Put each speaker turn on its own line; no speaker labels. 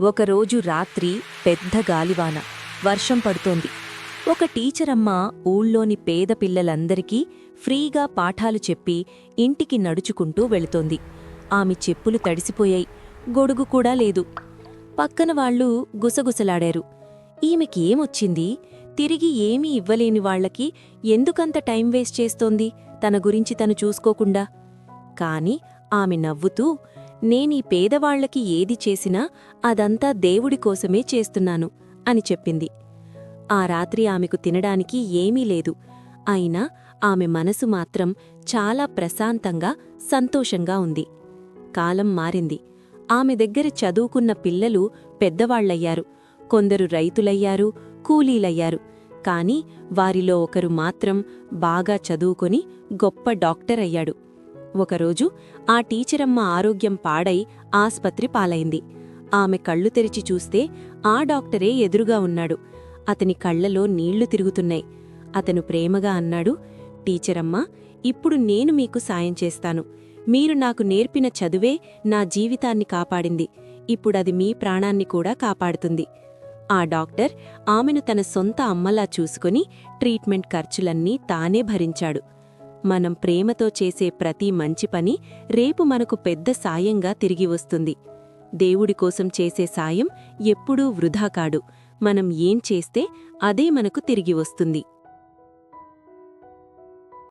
ఒకరోజు రాత్రి పెద్ద గాలివాన. వర్షం పడుతోంది. ఒక టీచరమ్మ ఊళ్ళోని పేద పిల్లలందరికీ ఫ్రీగా పాఠాలు చెప్పి ఇంటికి నడుచుకుంటూ వెళుతోంది. ఆమె చెప్పులు తడిసిపోయాయి. గొడుగు కూడా లేదు. పక్కన వాళ్ళు గుసగుసలాడారు. ఈమెకి ఏమొచ్చింది? తిరిగి ఏమీ ఇవ్వలేని వాళ్ళకి ఎందుకంత టైం వేస్ట్ చేస్తోంది? తన గురించి తను చూసుకోకుండా. కాని ఆమె నవ్వుతూ నేనీ పేదవాళ్ళకి ఏది చేసినా అదంతా దేవుడి కోసమే చేస్తున్నాను అని చెప్పింది. ఆ రాత్రి ఆమెకు తినడానికి ఏమీ లేదు. అయినా ఆమె మనసు మాత్రం చాలా ప్రశాంతంగా సంతోషంగా ఉంది. కాలం మారింది. ఆమె దగ్గర చదువుకున్న పిల్లలు పెద్దవాళ్ళయ్యారు కొందరు రైతులయ్యారు కూలీలయ్యారు. కాని వారిలో ఒకరు మాత్రం బాగా చదువుకొని గొప్ప డాక్టర్ అయ్యాడు ఒకరోజు ఆ టీచరమ్మ ఆరోగ్యం పాడై ఆస్పత్రి పాలైంది. ఆమె కళ్ళు తెరిచి చూస్తే ఆ డాక్టరే ఎదురుగా ఉన్నాడు. అతని కళ్ళలో నీళ్ళు తిరుగుతున్నాయి. అతను ప్రేమగా అన్నాడు టీచరమ్మా ఇప్పుడు నేను మీకు సాయం చేస్తాను. మీరు నాకు నేర్పిన చదువే నా జీవితాన్ని కాపాడింది. ఇప్పుడది మీ ప్రాణాన్ని కూడా కాపాడుతుంది. ఆ డాక్టర్ ఆమెను తన సొంత అమ్మలా చూసుకుని ట్రీట్మెంట్ ఖర్చులన్నీ తానే భరించాడు. మనం ప్రేమతో చేసే ప్రతి మంచి పని రేపు మనకు పెద్ద సాయంగా తిరిగి వస్తుంది. దేవుడి కోసం చేసే సాయం ఎప్పుడూ వృధా కాడు మనం ఏం చేస్తే అదే మనకు తిరిగి వస్తుంది.